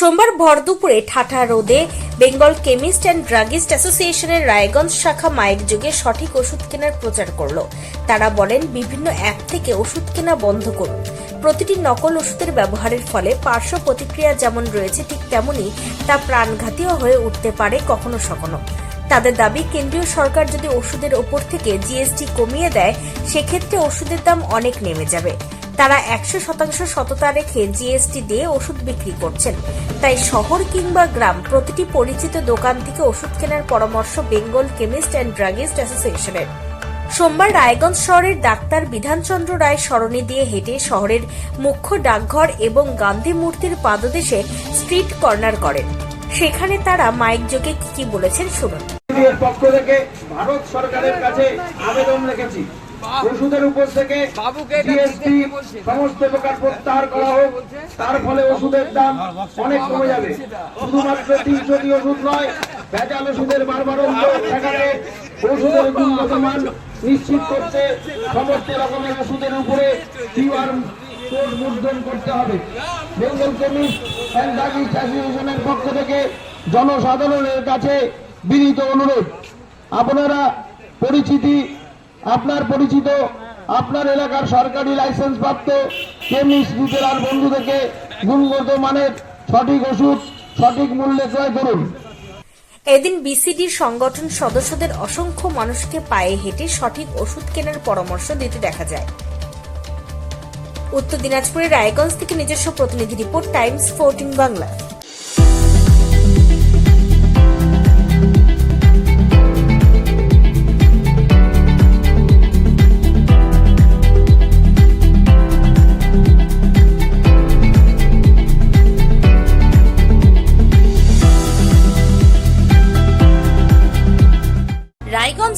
সোমবার ভর দুপুরে ঠাঠা রোদে বেঙ্গল কেমিস্ট অ্যান্ড ড্রাগিস্ট অ্যাসোসিয়েশনের রায়গঞ্জ শাখা মাইক যুগে সঠিক ওষুধ কেনার প্রচার করল। তারা বলেন, বিভিন্ন অ্যাপ থেকে ওষুধ কেনা বন্ধ করুন। প্রতিটি নকল ওষুধের ব্যবহারের ফলে পার্শ্ব প্রতিক্রিয়া যেমন রয়েছে ঠিক তেমনই তা প্রাণঘাতীও হয়ে উঠতে পারে কখনো সখনো তাদের দাবি, কেন্দ্রীয় সরকার যদি ওষুধের ওপর থেকে জিএসটি কমিয়ে দেয়, সেক্ষেত্রে ওষুধের দাম অনেক নেমে যাবে। তারা একশো শতাংশ সততা রেখে জিএসটি দিয়ে ওষুধ বিক্রি করছেন। তাই শহর কিংবা গ্রাম, প্রতিটি পরিচিত দোকান থেকে ওষুধ কেনার পরামর্শ বেঙ্গল কেমিস্ট অ্যান্ড ড্রাগিস্ট অ্যাসোসিয়েশনের। সোমবার রায়গঞ্জ শহরের ডাক্তার বিধানচন্দ্র রায় সরণি দিয়ে হেঁটে শহরের মুখ্য ডাকঘর এবং গান্ধী মূর্তির পাদদেশে স্ট্রিট কর্নার করেন। সেখানে তারা মাইক যোগে কি কি বলেছেন শুনুন। পক্ষ থেকে ভারত সরকারের কাছে আবেদন রেখেছি। ওষুধের উপর থেকে জিএসটি সমস্ত প্রকার প্রত্যাহার করা হোক তার ফলে ওষুধের দাম অনেক কমে যাবে। শুধুমাত্র তিনশোটি ওষুধ নয় ভেজাল ওষুধের বারবারন্ত ঠেকাতে ওষুধের গুণগত মান নিশ্চিত করতে সমস্ত রকমের ওষুধের উপরে কিউআর কোড মুদ্রণ করতে হবে। বেঙ্গল কেমিস্ট অ্যান্ড অ্যাসোসিয়েশনের পক্ষ থেকে জনসাধারণের কাছে বিনীত অনুরোধ। আপনারা পরিচিতি আপনার পরিচিত, আপনার এলাকার সরকারি লাইসেন্স প্রাপ্ত কেমিস্ট রিটেলার বন্ধু থেকে গুণগত মানের সঠিক ওষুধ, সঠিক মূল্যে ক্রয় করুন। এদিন বিসিডির সংগঠন সদস্যদের অসংখ্য মানুষকে পায়ে হেঁটে সঠিক ওষুধ কেনার পরামর্শ দিতে দেখা যায়। উত্তর দিনাজপুরের রায়গঞ্জ থেকে নিজস্ব প্রতিনিধি রিপোর্ট, টাইমস ফোরটিন বাংলা।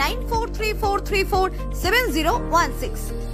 9434347016.